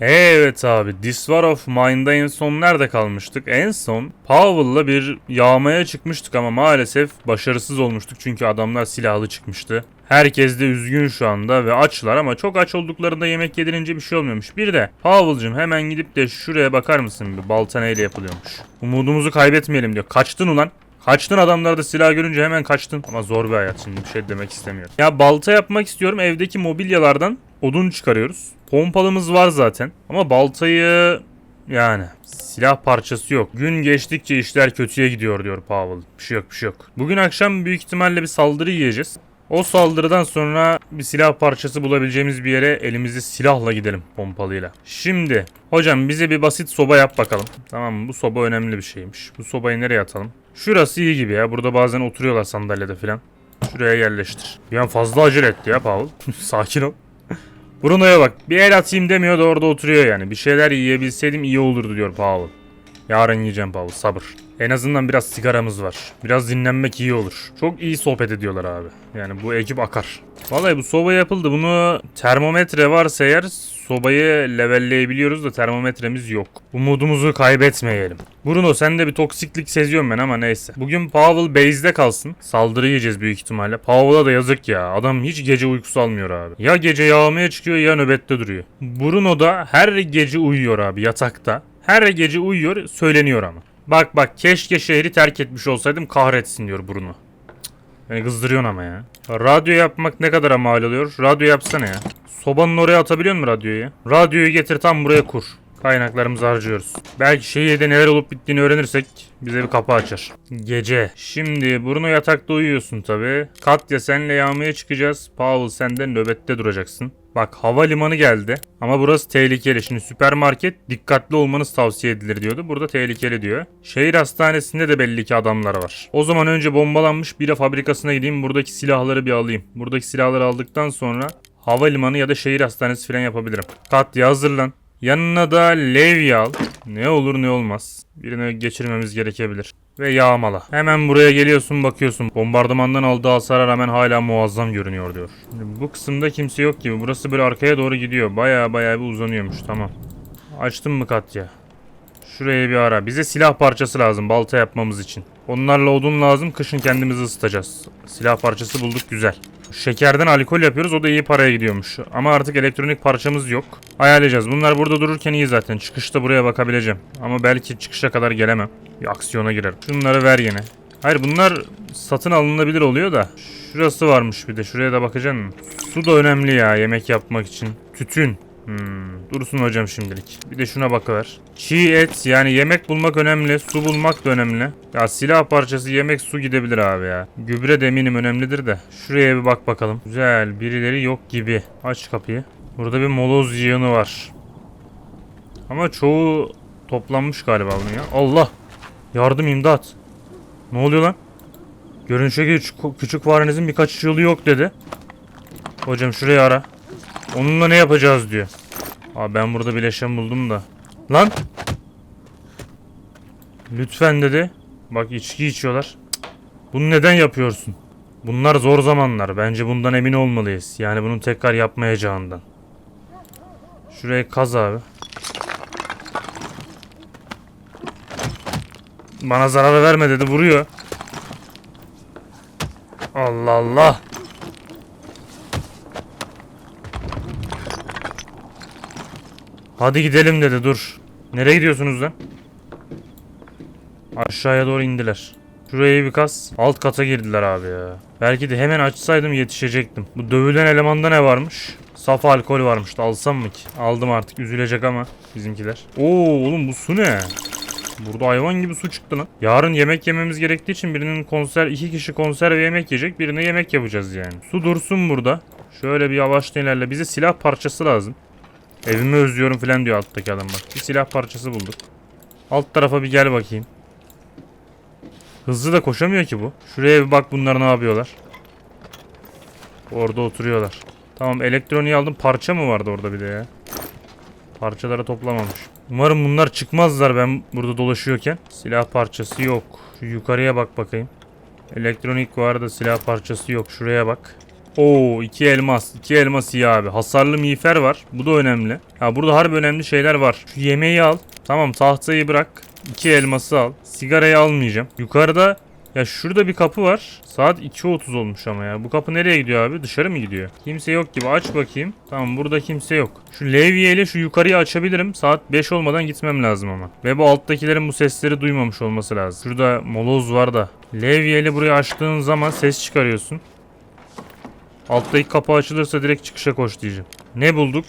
Evet abi This War of Mine'da en son nerede kalmıştık? En son Powell'la bir yağmaya çıkmıştık ama maalesef başarısız olmuştuk çünkü adamlar silahlı çıkmıştı. Herkes de üzgün şu anda ve açlar ama çok aç olduklarında yemek yedirince bir şey olmuyormuş. Bir de Powell'cım hemen gidip de şuraya bakar mısın? Bir balta neyle yapılıyormuş. Umudumuzu kaybetmeyelim diyor. Kaçtın ulan. Kaçtın adamlar da silah görünce hemen kaçtın. Ama zor bir hayat şimdi bir şey demek istemiyorum. Ya balta yapmak istiyorum. Evdeki mobilyalardan odun çıkarıyoruz. Pompalımız var zaten. Ama baltayı yani silah parçası yok. Gün geçtikçe işler kötüye gidiyor diyor Powell. Bir şey yok bir şey yok. Bugün akşam büyük ihtimalle bir saldırı yiyeceğiz. O saldırıdan sonra bir silah parçası bulabileceğimiz bir yere elimizi silahla gidelim pompalıyla. Şimdi hocam bize bir basit soba yap bakalım. Tamam mı? Bu soba önemli bir şeymiş. Bu sobayı nereye atalım? Şurası iyi gibi ya. Burada bazen oturuyorlar sandalyede falan. Şuraya yerleştir. Bir an fazla acele etti ya Paul. Sakin ol. Bruno'ya bak. Bir el atayım demiyor da orada oturuyor yani. Bir şeyler yiyebilseydim iyi olurdu diyor Paul. Yarın yiyeceğim Paul. Sabır. En azından biraz sigaramız var. Biraz dinlenmek iyi olur. Çok iyi sohbet ediyorlar abi. Yani bu ekip akar. Vallahi bu soba yapıldı. Bunu termometre varsa eğer sobayı levelleyebiliyoruz da termometremiz yok. Umudumuzu kaybetmeyelim. Bruno sen de bir toksiklik seziyorum ben ama neyse. Bugün Powell base'de kalsın. Saldırı yiyeceğiz büyük ihtimalle. Powell'a da yazık ya. Adam hiç gece uykusu almıyor abi. Ya gece yağmaya çıkıyor ya nöbette duruyor. Bruno da her gece uyuyor abi yatakta. Her gece uyuyor söyleniyor ama. Bak bak keşke şehri terk etmiş olsaydım kahretsin diyor Bruno. Beni kızdırıyorsun ama ya. Radyo yapmak ne kadara mal oluyor? Radyo yapsana ya. Sobanın oraya atabiliyor musun radyoyu? Radyoyu getir tam buraya kur. Kaynaklarımızı harcıyoruz. Belki şehirde neler olup bittiğini öğrenirsek bize bir kapı açar. Gece. Şimdi Bruno yatakta uyuyorsun tabi. Katya senle yağmaya çıkacağız. Paul sen de nöbette duracaksın. Bak havalimanı geldi. Ama burası tehlikeli. Şimdi süpermarket dikkatli olmanız tavsiye edilir diyordu. Burada tehlikeli diyor. Şehir hastanesinde de belli ki adamlar var. O zaman önce bombalanmış bira fabrikasına gideyim. Buradaki silahları bir alayım. Buradaki silahları aldıktan sonra havalimanı ya da şehir hastanesi falan yapabilirim. Katya hazırlan. Yanına da levye al. Ne olur ne olmaz. Birine geçirmemiz gerekebilir. Ve yağmala. Hemen buraya geliyorsun bakıyorsun. Bombardımandan aldığı hasara rağmen hala muazzam görünüyor diyor. Bu kısımda kimse yok gibi. Burası böyle arkaya doğru gidiyor. Baya baya bir uzanıyormuş. Tamam. Açtın mı Katya? Şuraya bir ara. Bize silah parçası lazım balta yapmamız için. Onlarla odun lazım. Kışın kendimizi ısıtacağız. Silah parçası bulduk güzel. Şekerden alkol yapıyoruz. O da iyi paraya gidiyormuş. Ama artık elektronik parçamız yok. Ayarlayacağız. Bunlar burada dururken iyi zaten. Çıkışta buraya bakabileceğim. Ama belki çıkışa kadar gelemem. Bir aksiyona girerim. Şunları ver yine. Hayır bunlar satın alınabilir oluyor da. Şurası varmış bir de. Şuraya da bakacaksın. Su da önemli ya yemek yapmak için. Tütün. Hmm, dursun hocam şimdilik. Bir de şuna bakıver. Çiğ et yani yemek bulmak önemli. Su bulmak da önemli. Ya silah parçası yemek su gidebilir abi ya. Gübre de eminim önemlidir de. Şuraya bir bak bakalım. Güzel birileri yok gibi. Aç kapıyı. Burada bir moloz yığını var. Ama çoğu toplanmış galiba bunun ya. Allah! Yardım imdat. Ne oluyor lan? Görünüşe küçük, küçük farenizin birkaç yolu yok dedi. Hocam şurayı ara. Onunla ne yapacağız diyor. Abi ben burada bileşen buldum da. Lan! Lütfen dedi. Bak içki içiyorlar. Bunu neden yapıyorsun? Bunlar zor zamanlar. Bence bundan emin olmalıyız. Yani bunun tekrar yapmayacağından. Şuraya kaz abi. Bana zarar verme dedi. Vuruyor. Allah Allah. Hadi gidelim dedi dur. Nereye gidiyorsunuz lan? Aşağıya doğru indiler. Şurayı bir kas. Alt kata girdiler abi ya. Belki de hemen açsaydım yetişecektim. Bu dövülen elemanda ne varmış? Saf alkol varmış. Alsam mı ki? Aldım artık. Üzülecek ama bizimkiler. Oo oğlum bu su ne? Burada hayvan gibi su çıktı lan. Yarın yemek yememiz gerektiği için birinin konser, iki kişi konserve yemek yiyecek. Birine yemek yapacağız yani. Su dursun burada. Şöyle bir yavaştan ilerle. Bize silah parçası lazım. Evimi özlüyorum falan diyor alttaki adam bak. Bir silah parçası bulduk. Alt tarafa bir gel bakayım. Hızlı da koşamıyor ki bu. Şuraya bir bak bunlar ne yapıyorlar. Orada oturuyorlar. Tamam elektroniği aldım. Parça mı vardı orada bir de ya? Parçaları toplamamış. Umarım bunlar çıkmazlar ben burada dolaşıyorken. Silah parçası yok. Şu yukarıya bak bakayım. Elektronik var da silah parçası yok. Şuraya bak. Oo iki elmas. iki elmas iyi abi. Hasarlı miğfer var. Bu da önemli. Ya burada harbi önemli şeyler var. Şu yemeği al. Tamam tahtayı bırak. İki elması al. Sigarayı almayacağım. Yukarıda ya şurada bir kapı var. Saat 2.30 olmuş ama ya. Bu kapı nereye gidiyor abi? Dışarı mı gidiyor? Kimse yok gibi. Aç bakayım. Tamam burada kimse yok. Şu levye ile şu yukarıyı açabilirim. Saat 5 olmadan gitmem lazım ama. Ve bu alttakilerin bu sesleri duymamış olması lazım. Şurada moloz var da. Levye ile burayı açtığın zaman ses çıkarıyorsun. Alttaki kapı açılırsa direkt çıkışa koş diyeceğim. Ne bulduk?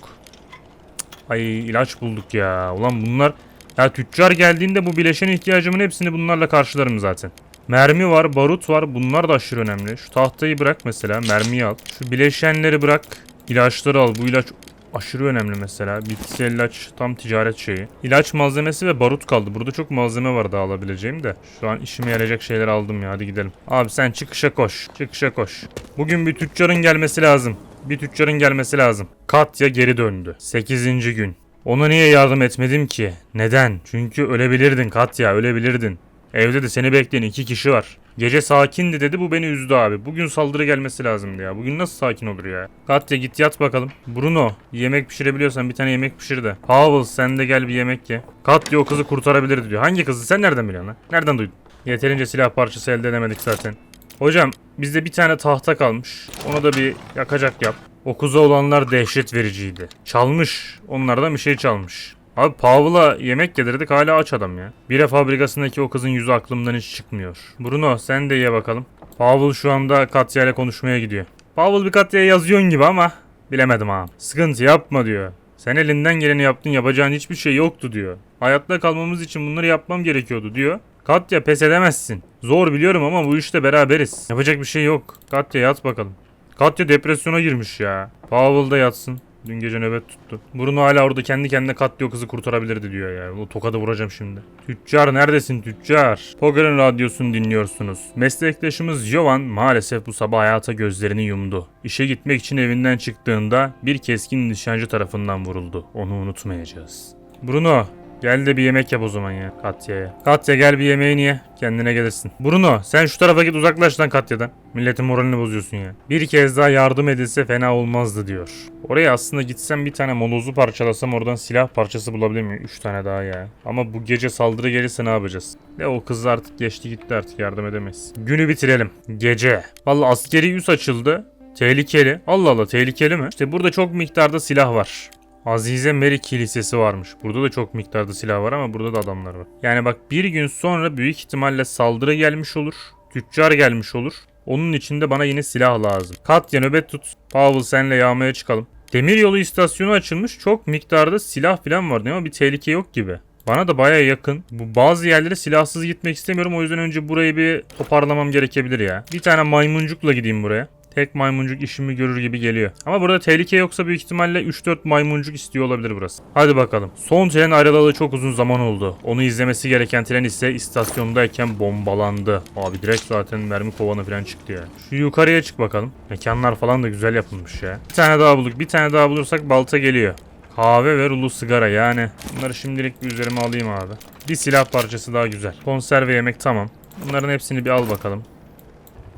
Ay ilaç bulduk ya. Ulan bunlar... Ya tüccar geldiğinde bu bileşen ihtiyacımın hepsini bunlarla karşılarım zaten. Mermi var, barut var. Bunlar da aşırı önemli. Şu tahtayı bırak mesela. Mermiyi al. Şu bileşenleri bırak. İlaçları al. Bu ilaç aşırı önemli mesela. Bitkisel ilaç tam ticaret şeyi. İlaç malzemesi ve barut kaldı. Burada çok malzeme var daha alabileceğim de. Şu an işime yarayacak şeyler aldım ya. Hadi gidelim. Abi sen çıkışa koş. Çıkışa koş. Bugün bir tüccarın gelmesi lazım. Bir tüccarın gelmesi lazım. Katya geri döndü. 8. gün. Ona niye yardım etmedim ki? Neden? Çünkü ölebilirdin Katya, ölebilirdin. Evde de seni bekleyen iki kişi var. Gece sakindi dedi bu beni üzdü abi. Bugün saldırı gelmesi lazımdı ya. Bugün nasıl sakin olur ya? Katya git yat bakalım. Bruno yemek pişirebiliyorsan bir tane yemek pişir de. Pavel sen de gel bir yemek ye. Katya o kızı kurtarabilirdi diyor. Hangi kızı sen nereden biliyorsun lan? Nereden duydun? Yeterince silah parçası elde edemedik zaten. Hocam bizde bir tane tahta kalmış. Onu da bir yakacak yap. O kuza olanlar dehşet vericiydi. Çalmış. Onlardan bir şey çalmış. Abi Pavl'a yemek yedirdik hala aç adam ya. Bire fabrikasındaki o kızın yüzü aklımdan hiç çıkmıyor. Bruno sen de ye bakalım. Pavel şu anda Katya ile konuşmaya gidiyor. Pavel bir Katya'ya yazıyorsun gibi ama bilemedim abi. Sıkıntı yapma diyor. Sen elinden geleni yaptın yapacağın hiçbir şey yoktu diyor. Hayatta kalmamız için bunları yapmam gerekiyordu diyor. Katya pes edemezsin. Zor biliyorum ama bu işte beraberiz. Yapacak bir şey yok. Katya yat bakalım. Katya depresyona girmiş ya. Pavel da yatsın. Dün gece nöbet tuttu. Bruno hala orada kendi kendine Katya o kızı kurtarabilirdi diyor ya. O tokadı vuracağım şimdi. Tüccar neredesin tüccar? Poker'ın radyosunu dinliyorsunuz. Meslektaşımız Jovan maalesef bu sabah hayata gözlerini yumdu. İşe gitmek için evinden çıktığında bir keskin nişancı tarafından vuruldu. Onu unutmayacağız. Bruno Gel de bir yemek yap o zaman ya Katya'ya. Katya gel bir yemeğini ye. Kendine gelirsin. Bruno sen şu tarafa git uzaklaş lan Katya'dan. Milletin moralini bozuyorsun ya. Bir kez daha yardım edilse fena olmazdı diyor. Oraya aslında gitsem bir tane molozu parçalasam oradan silah parçası bulabilir miyim? 3 tane daha ya. Ama bu gece saldırı gelirse ne yapacağız? De o kız artık geçti gitti artık yardım edemeyiz. Günü bitirelim. Gece. Vallahi askeri üs açıldı. Tehlikeli. Allah Allah tehlikeli mi? İşte burada çok miktarda silah var. Azize Mary Kilisesi varmış. Burada da çok miktarda silah var ama burada da adamlar var. Yani bak bir gün sonra büyük ihtimalle saldırı gelmiş olur. Tüccar gelmiş olur. Onun için de bana yine silah lazım. Katya nöbet tut. Pavel senle yağmaya çıkalım. Demiryolu istasyonu açılmış. Çok miktarda silah falan var ama bir tehlike yok gibi. Bana da baya yakın. Bu bazı yerlere silahsız gitmek istemiyorum. O yüzden önce burayı bir toparlamam gerekebilir ya. Bir tane maymuncukla gideyim buraya. Tek maymuncuk işimi görür gibi geliyor. Ama burada tehlike yoksa büyük ihtimalle 3-4 maymuncuk istiyor olabilir burası. Hadi bakalım. Son tren ayrılalı çok uzun zaman oldu. Onu izlemesi gereken tren ise istasyondayken bombalandı. Abi direkt zaten mermi kovanı falan çıktı ya. Şu yukarıya çık bakalım. Mekanlar falan da güzel yapılmış ya. Bir tane daha bulduk. Bir tane daha bulursak balta geliyor. Kahve ve rulo sigara yani. Bunları şimdilik bir üzerime alayım abi. Bir silah parçası daha güzel. Konserve yemek tamam. Bunların hepsini bir al bakalım.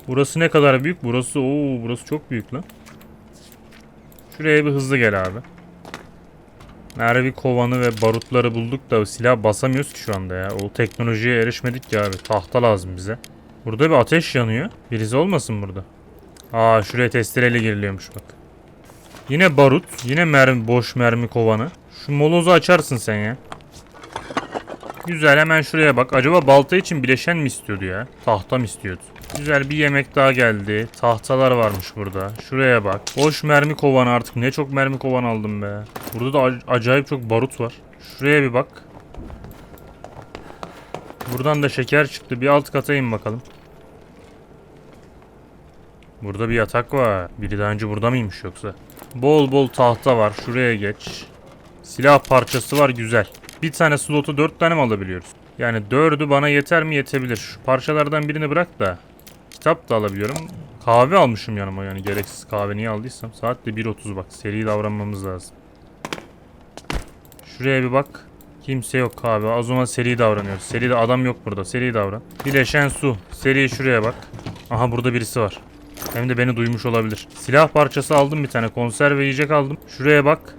Burası ne kadar büyük? Burası ooo burası çok büyük lan. Şuraya bir hızlı gel abi. Mervi kovanı ve barutları bulduk da silah basamıyoruz ki şu anda ya. O teknolojiye erişmedik ya abi. Tahta lazım bize. Burada bir ateş yanıyor. Birisi olmasın burada. Aa şuraya testereyle giriliyormuş bak. Yine barut. Yine mermi, boş mermi kovanı. Şu molozu açarsın sen ya. Güzel hemen şuraya bak. Acaba balta için bileşen mi istiyordu ya? Tahta mı istiyordu? Güzel bir yemek daha geldi. Tahtalar varmış burada. Şuraya bak. Boş mermi kovanı artık. Ne çok mermi kovan aldım be. Burada da ac- acayip çok barut var. Şuraya bir bak. Buradan da şeker çıktı. Bir alt kata in bakalım. Burada bir yatak var. Biri daha önce burada mıymış yoksa? Bol bol tahta var. Şuraya geç. Silah parçası var güzel. Bir tane slotu dört tane mi alabiliyoruz? Yani dördü bana yeter mi yetebilir. Şu parçalardan birini bırak da. Kitap da alabiliyorum. Kahve almışım yanıma yani gereksiz kahve niye aldıysam. Saat de 1.30 bak seri davranmamız lazım. Şuraya bir bak. Kimse yok kahve. O zaman seri davranıyoruz. Seri de adam yok burada. Seri davran. Bileşen su. Seri şuraya bak. Aha burada birisi var. Hem de beni duymuş olabilir. Silah parçası aldım bir tane. Konserve yiyecek aldım. Şuraya bak.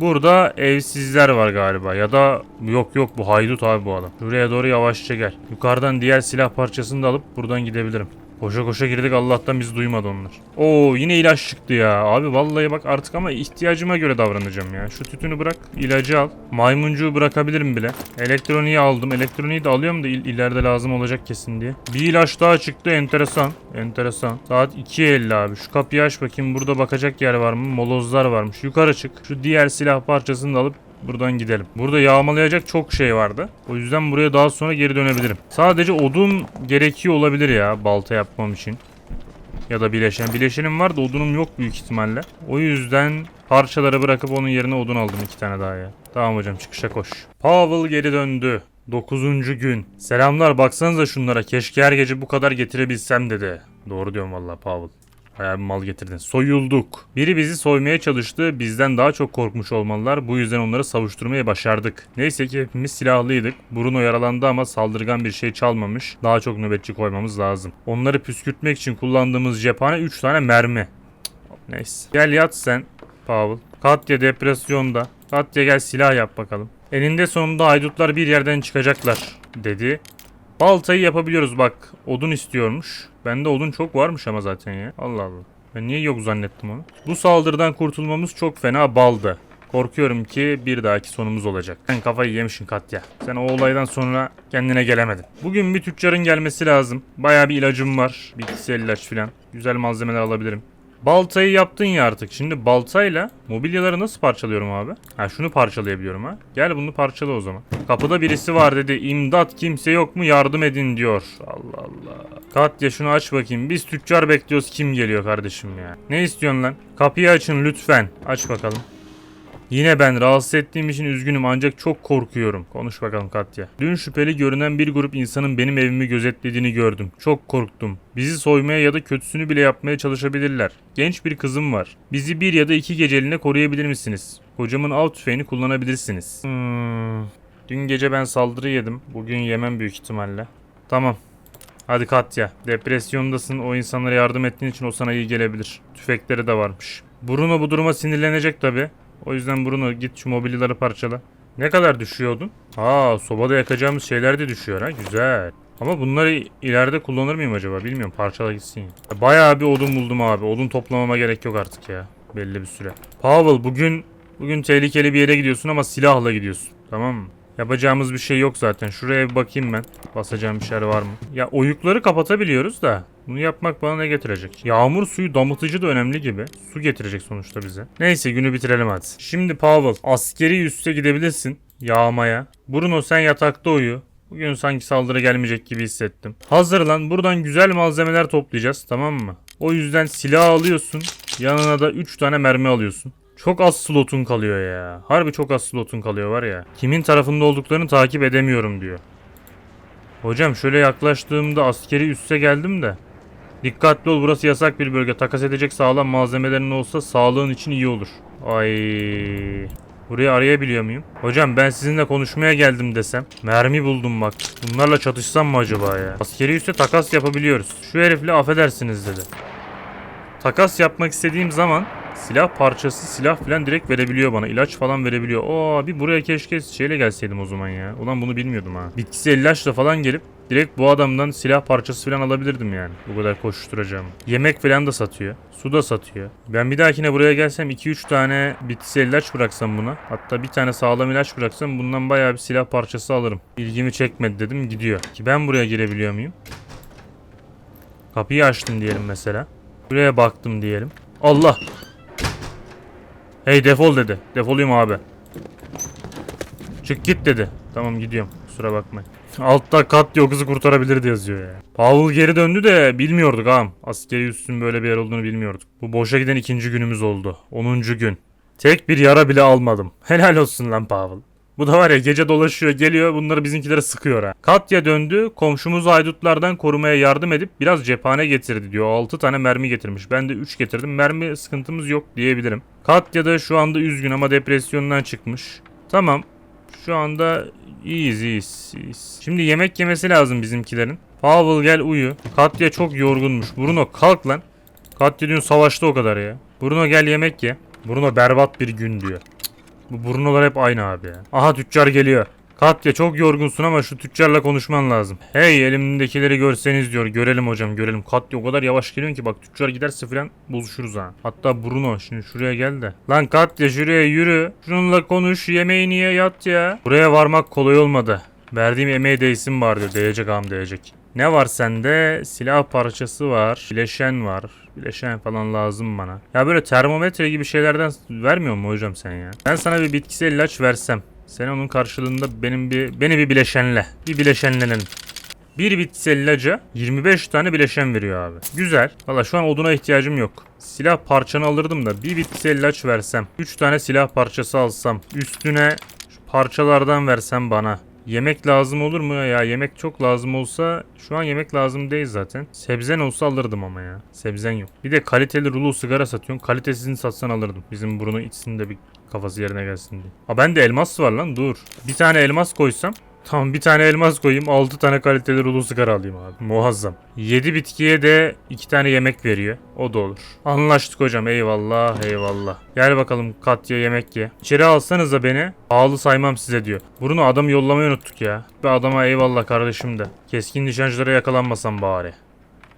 Burada evsizler var galiba ya da yok yok bu haydut abi bu adam. Şuraya doğru yavaşça gel. Yukarıdan diğer silah parçasını da alıp buradan gidebilirim. Koşa koşa girdik Allah'tan bizi duymadı onlar. Oo yine ilaç çıktı ya. Abi vallahi bak artık ama ihtiyacıma göre davranacağım ya. Şu tütünü bırak ilacı al. Maymuncuğu bırakabilirim bile. Elektroniği aldım. Elektroniği de alıyorum da il- ileride lazım olacak kesin diye. Bir ilaç daha çıktı enteresan. Enteresan. Saat 2.50 abi. Şu kapıyı aç bakayım burada bakacak yer var mı? Molozlar varmış. Yukarı çık. Şu diğer silah parçasını da alıp Buradan gidelim. Burada yağmalayacak çok şey vardı. O yüzden buraya daha sonra geri dönebilirim. Sadece odun gerekiyor olabilir ya balta yapmam için. Ya da bileşen. Bileşenim var da odunum yok büyük ihtimalle. O yüzden parçaları bırakıp onun yerine odun aldım iki tane daha ya. Tamam hocam çıkışa koş. Pavel geri döndü. 9. gün. Selamlar baksanıza şunlara. Keşke her gece bu kadar getirebilsem dedi. Doğru diyorum vallahi Pavel. Bayağı bir mal getirdin. Soyulduk. Biri bizi soymaya çalıştı. Bizden daha çok korkmuş olmalılar. Bu yüzden onları savuşturmaya başardık. Neyse ki hepimiz silahlıydık. Bruno yaralandı ama saldırgan bir şey çalmamış. Daha çok nöbetçi koymamız lazım. Onları püskürtmek için kullandığımız cephane 3 tane mermi. Neyse. Gel yat sen Pavel. Katya depresyonda. Katya gel silah yap bakalım. Eninde sonunda haydutlar bir yerden çıkacaklar dedi. Baltayı yapabiliyoruz bak. Odun istiyormuş. Bende odun çok varmış ama zaten ya. Allah Allah. Ben niye yok zannettim onu. Bu saldırıdan kurtulmamız çok fena baldı. Korkuyorum ki bir dahaki sonumuz olacak. Sen kafayı yemişsin Katya. Sen o olaydan sonra kendine gelemedin. Bugün bir tüccarın gelmesi lazım. Bayağı bir ilacım var. Bitkisel ilaç filan. Güzel malzemeler alabilirim. Baltayı yaptın ya artık. Şimdi baltayla mobilyaları nasıl parçalıyorum abi? Ha şunu parçalayabiliyorum ha. Gel bunu parçala o zaman. Kapıda birisi var dedi. İmdat kimse yok mu yardım edin diyor. Allah Allah. Katya şunu aç bakayım. Biz tüccar bekliyoruz. Kim geliyor kardeşim ya? Ne istiyorsun lan? Kapıyı açın lütfen. Aç bakalım. Yine ben rahatsız ettiğim için üzgünüm ancak çok korkuyorum. Konuş bakalım Katya. Dün şüpheli görünen bir grup insanın benim evimi gözetlediğini gördüm. Çok korktum. Bizi soymaya ya da kötüsünü bile yapmaya çalışabilirler. Genç bir kızım var. Bizi bir ya da iki geceliğine koruyabilir misiniz? Kocamın av tüfeğini kullanabilirsiniz. Hmm. Dün gece ben saldırı yedim. Bugün yemem büyük ihtimalle. Tamam. Hadi Katya. Depresyondasın. O insanlara yardım ettiğin için o sana iyi gelebilir. Tüfekleri de varmış. Bruno bu duruma sinirlenecek tabi. O yüzden Bruno git şu mobilyaları parçala. Ne kadar düşüyordun? Aa sobada yakacağımız şeyler de düşüyor ha. Güzel. Ama bunları ileride kullanır mıyım acaba? Bilmiyorum. Parçala gitsin. ya. Bayağı bir odun buldum abi. Odun toplamama gerek yok artık ya. Belli bir süre. Pavel bugün bugün tehlikeli bir yere gidiyorsun ama silahla gidiyorsun. Tamam mı? Yapacağımız bir şey yok zaten. Şuraya bir bakayım ben. Basacağım bir şey var mı? Ya oyukları kapatabiliyoruz da. Bunu yapmak bana ne getirecek? Yağmur suyu damıtıcı da önemli gibi. Su getirecek sonuçta bize. Neyse günü bitirelim hadi. Şimdi Pavel askeri üste gidebilirsin. Yağmaya. Bruno sen yatakta uyu. Bugün sanki saldırı gelmeyecek gibi hissettim. Hazırlan. Buradan güzel malzemeler toplayacağız tamam mı? O yüzden silah alıyorsun. Yanına da 3 tane mermi alıyorsun. Çok az slotun kalıyor ya. Harbi çok az slotun kalıyor var ya. Kimin tarafında olduklarını takip edemiyorum diyor. Hocam şöyle yaklaştığımda askeri üsse geldim de. Dikkatli ol burası yasak bir bölge. Takas edecek sağlam malzemelerin olsa sağlığın için iyi olur. Ay. Burayı arayabiliyor muyum? Hocam ben sizinle konuşmaya geldim desem. Mermi buldum bak. Bunlarla çatışsam mı acaba ya? Askeri üste takas yapabiliyoruz. Şu herifle affedersiniz dedi. Takas yapmak istediğim zaman silah parçası, silah falan direkt verebiliyor bana. İlaç falan verebiliyor. Oo bir buraya keşke şeyle gelseydim o zaman ya. Ulan bunu bilmiyordum ha. Bitkisel ilaçla falan gelip direkt bu adamdan silah parçası falan alabilirdim yani. Bu kadar koşuşturacağım. Yemek falan da satıyor. Su da satıyor. Ben bir dahakine buraya gelsem 2-3 tane bitkisel ilaç bıraksam buna. Hatta bir tane sağlam ilaç bıraksam bundan bayağı bir silah parçası alırım. İlgimi çekmedi dedim gidiyor. Ki ben buraya girebiliyor muyum? Kapıyı açtım diyelim mesela. Buraya baktım diyelim. Allah! Hey defol dedi. Defoluyum abi. Çık git dedi. Tamam gidiyorum. Kusura bakmayın. Altta kat yok kızı kurtarabilirdi yazıyor ya. Paul geri döndü de bilmiyorduk ağam. Askeri üssün böyle bir yer olduğunu bilmiyorduk. Bu boşa giden ikinci günümüz oldu. 10. gün. Tek bir yara bile almadım. Helal olsun lan Pavel. Bu da var ya gece dolaşıyor geliyor bunları bizimkilere sıkıyor ha. Katya döndü komşumuz haydutlardan korumaya yardım edip biraz cephane getirdi diyor. 6 tane mermi getirmiş. Ben de 3 getirdim. Mermi sıkıntımız yok diyebilirim. Katya da şu anda üzgün ama depresyondan çıkmış. Tamam. Şu anda iyiyiz iyiyiz. iyiyiz. Şimdi yemek yemesi lazım bizimkilerin. Pavel gel uyu. Katya çok yorgunmuş. Bruno kalk lan. Katya dün savaşta o kadar ya. Bruno gel yemek ye. Bruno berbat bir gün diyor. Bu Bruno'lar hep aynı abi. Aha tüccar geliyor. Katya çok yorgunsun ama şu tüccarla konuşman lazım. Hey elimdekileri görseniz diyor. Görelim hocam görelim. Katya o kadar yavaş geliyorsun ki bak tüccar giderse falan buluşuruz ha. Hatta Bruno şimdi şuraya gel de. Lan Katya şuraya yürü. Şununla konuş yemeğini ye yat ya. Buraya varmak kolay olmadı. Verdiğim emeğe değsin bari diyor. Değecek ağam değecek. Ne var sende? Silah parçası var. Bileşen var. Bileşen falan lazım bana. Ya böyle termometre gibi şeylerden vermiyor mu hocam sen ya? Ben sana bir bitkisel ilaç versem. Sen onun karşılığında benim bir beni bir bileşenle. Bir bileşenlenelim. Bir bitkisel ilaca 25 tane bileşen veriyor abi. Güzel. Valla şu an oduna ihtiyacım yok. Silah parçanı alırdım da bir bitkisel ilaç versem. 3 tane silah parçası alsam. Üstüne parçalardan versem bana. Yemek lazım olur mu ya? Yemek çok lazım olsa şu an yemek lazım değil zaten. Sebzen olsa alırdım ama ya. Sebzen yok. Bir de kaliteli rulo sigara satıyorsun. Kalitesini satsan alırdım. Bizim burnu içsin de bir kafası yerine gelsin diye. Ha ben de elmas var lan dur. Bir tane elmas koysam Tamam bir tane elmas koyayım 6 tane kaliteli rulo sigara alayım abi. Muazzam. 7 bitkiye de 2 tane yemek veriyor. O da olur. Anlaştık hocam eyvallah eyvallah. Gel bakalım Katya yemek ye. İçeri alsanız da beni. Pahalı saymam size diyor. Bruno adamı yollamayı unuttuk ya. Bir adama eyvallah kardeşim de. Keskin nişancılara yakalanmasam bari.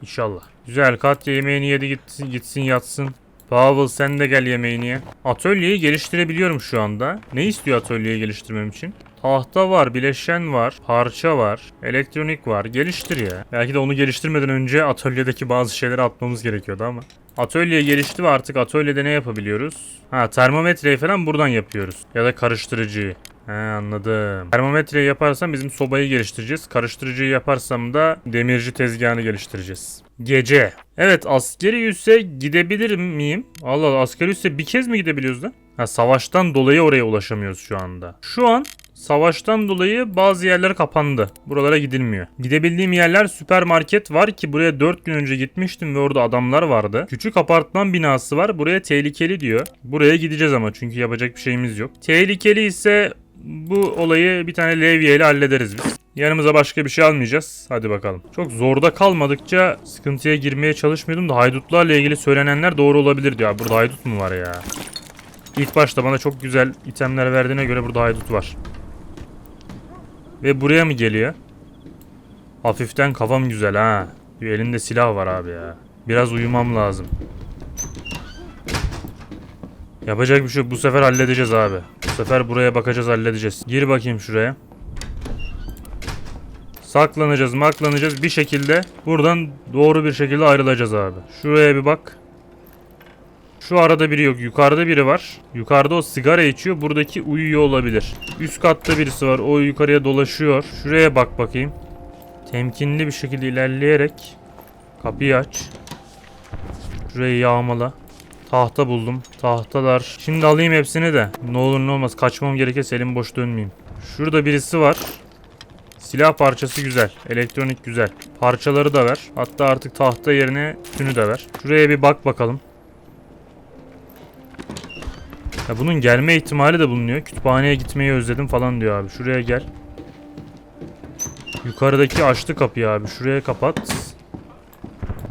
İnşallah. Güzel Katya yemeğini yedi gitsin, gitsin yatsın. Pavel sen de gel yemeğini ye. Atölyeyi geliştirebiliyorum şu anda. Ne istiyor atölyeyi geliştirmem için? Tahta var, bileşen var, parça var, elektronik var. Geliştir ya. Belki de onu geliştirmeden önce atölyedeki bazı şeyleri atmamız gerekiyordu ama. Atölye gelişti ve artık atölyede ne yapabiliyoruz? Ha termometreyi falan buradan yapıyoruz. Ya da karıştırıcıyı. He anladım. Termometreyi yaparsam bizim sobayı geliştireceğiz. Karıştırıcıyı yaparsam da demirci tezgahını geliştireceğiz. Gece. Evet askeri üsse gidebilir miyim? Allah Allah askeri üsse bir kez mi gidebiliyoruz da? Ha savaştan dolayı oraya ulaşamıyoruz şu anda. Şu an Savaştan dolayı bazı yerler kapandı. Buralara gidilmiyor. Gidebildiğim yerler süpermarket var ki buraya 4 gün önce gitmiştim ve orada adamlar vardı. Küçük apartman binası var. Buraya tehlikeli diyor. Buraya gideceğiz ama çünkü yapacak bir şeyimiz yok. Tehlikeli ise bu olayı bir tane levye ile hallederiz biz. Yanımıza başka bir şey almayacağız. Hadi bakalım. Çok zorda kalmadıkça sıkıntıya girmeye çalışmıyordum da haydutlarla ilgili söylenenler doğru olabilir diyor. Burada haydut mu var ya? İlk başta bana çok güzel itemler verdiğine göre burada haydut var. Ve buraya mı geliyor? Hafiften kafam güzel ha. Elinde silah var abi ya. Biraz uyumam lazım. Yapacak bir şey yok. Bu sefer halledeceğiz abi. Bu sefer buraya bakacağız halledeceğiz. Gir bakayım şuraya. Saklanacağız maklanacağız bir şekilde buradan doğru bir şekilde ayrılacağız abi. Şuraya bir bak. Şu arada biri yok. Yukarıda biri var. Yukarıda o sigara içiyor. Buradaki uyuyor olabilir. Üst katta birisi var. O yukarıya dolaşıyor. Şuraya bak bakayım. Temkinli bir şekilde ilerleyerek kapıyı aç. Şurayı yağmala. Tahta buldum. Tahtalar. Şimdi alayım hepsini de. Ne olur ne olmaz. Kaçmam gerekirse elim boş dönmeyeyim. Şurada birisi var. Silah parçası güzel. Elektronik güzel. Parçaları da ver. Hatta artık tahta yerine tünü de ver. Şuraya bir bak bakalım. Ya bunun gelme ihtimali de bulunuyor. Kütüphaneye gitmeyi özledim falan diyor abi. Şuraya gel. Yukarıdaki açtı kapıyı abi. Şuraya kapat.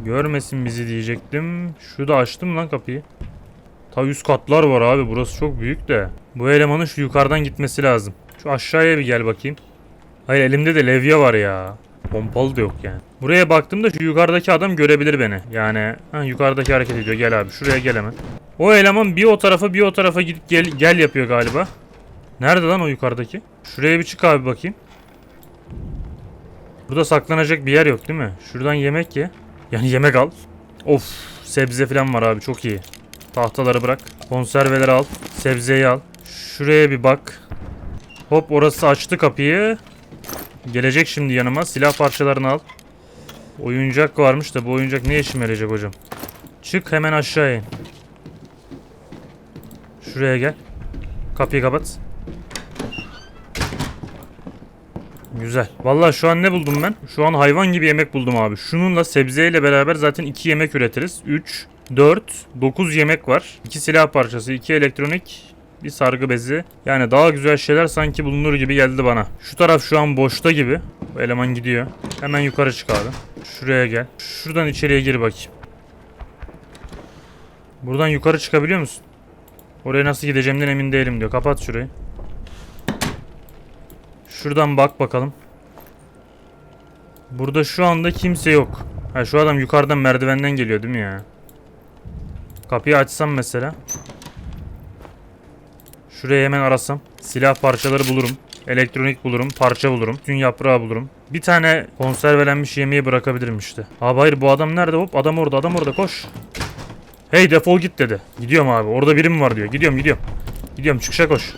Görmesin bizi diyecektim. Şu da açtım lan kapıyı. Ta üst katlar var abi. Burası çok büyük de. Bu elemanın şu yukarıdan gitmesi lazım. Şu aşağıya bir gel bakayım. Hayır elimde de levye var ya. Pompalı da yok yani. Buraya baktığımda şu yukarıdaki adam görebilir beni. Yani ha, yukarıdaki hareket ediyor. Gel abi şuraya gel hemen. O eleman bir o tarafa bir o tarafa gidip gel, gel yapıyor galiba. Nerede lan o yukarıdaki? Şuraya bir çık abi bakayım. Burada saklanacak bir yer yok değil mi? Şuradan yemek ye. Yani yemek al. Of sebze falan var abi çok iyi. Tahtaları bırak. Konserveleri al. Sebzeyi al. Şuraya bir bak. Hop orası açtı kapıyı. Gelecek şimdi yanıma. Silah parçalarını al. Oyuncak varmış da bu oyuncak ne işime yarayacak hocam? Çık hemen aşağı in. Şuraya gel. Kapıyı kapat. Güzel. Vallahi şu an ne buldum ben? Şu an hayvan gibi yemek buldum abi. Şununla sebzeyle beraber zaten 2 yemek üretiriz. 3, 4, 9 yemek var. 2 silah parçası, 2 elektronik, bir sargı bezi. Yani daha güzel şeyler sanki bulunur gibi geldi bana. Şu taraf şu an boşta gibi. Bu eleman gidiyor. Hemen yukarı çık. Şuraya gel. Şuradan içeriye gir bakayım. Buradan yukarı çıkabiliyor musun? Oraya nasıl gideceğimden emin değilim diyor. Kapat şurayı. Şuradan bak bakalım. Burada şu anda kimse yok. Ha şu adam yukarıdan merdivenden geliyor değil mi ya? Kapıyı açsam mesela. Şuraya hemen arasam. Silah parçaları bulurum. Elektronik bulurum. Parça bulurum. Tüm yaprağı bulurum. Bir tane konservelenmiş yemeği bırakabilirim işte. Abi hayır bu adam nerede? Hop adam orada adam orada koş. Hey defol git dedi. Gidiyorum abi. Orada birim var diyor. Gidiyorum gidiyorum. Gidiyorum çıkışa koş.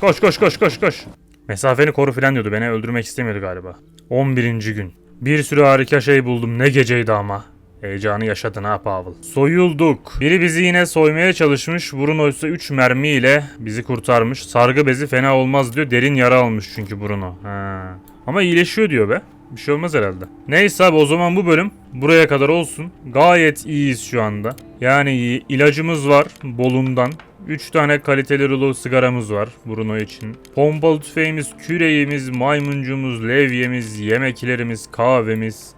Koş koş koş koş koş. Mesafeni koru filan diyordu. Beni öldürmek istemiyordu galiba. 11. gün. Bir sürü harika şey buldum. Ne geceydi ama. Heyecanı yaşadın ha Pavel. Soyulduk. Biri bizi yine soymaya çalışmış. Bruno ise 3 mermiyle bizi kurtarmış. Sargı bezi fena olmaz diyor. Derin yara almış çünkü Bruno. Ha. Ama iyileşiyor diyor be. Bir şey olmaz herhalde. Neyse abi o zaman bu bölüm buraya kadar olsun. Gayet iyiyiz şu anda. Yani iyi. ilacımız var bolundan. 3 tane kaliteli rulo sigaramız var Bruno için. Pompalı tüfeğimiz, küreğimiz, maymuncumuz, levyemiz, yemeklerimiz, kahvemiz,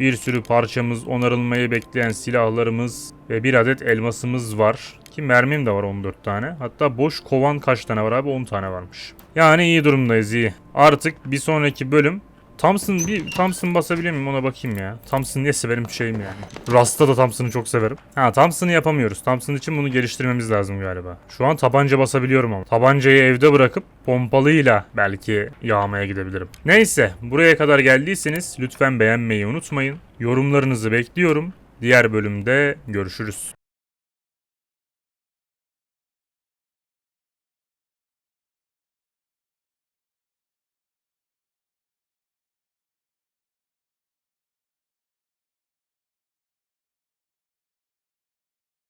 bir sürü parçamız, onarılmayı bekleyen silahlarımız ve bir adet elmasımız var. Ki mermim de var 14 tane. Hatta boş kovan kaç tane var abi? 10 tane varmış. Yani iyi durumdayız iyi. Artık bir sonraki bölüm Thompson bir Thompson basabiliyor muyum ona bakayım ya. Thompson neyse benim şeyim yani. Rasta da Thompson'ı çok severim. Ha Thompson'ı yapamıyoruz. Thompson için bunu geliştirmemiz lazım galiba. Şu an tabanca basabiliyorum ama. Tabancayı evde bırakıp pompalıyla belki yağmaya gidebilirim. Neyse buraya kadar geldiyseniz lütfen beğenmeyi unutmayın. Yorumlarınızı bekliyorum. Diğer bölümde görüşürüz.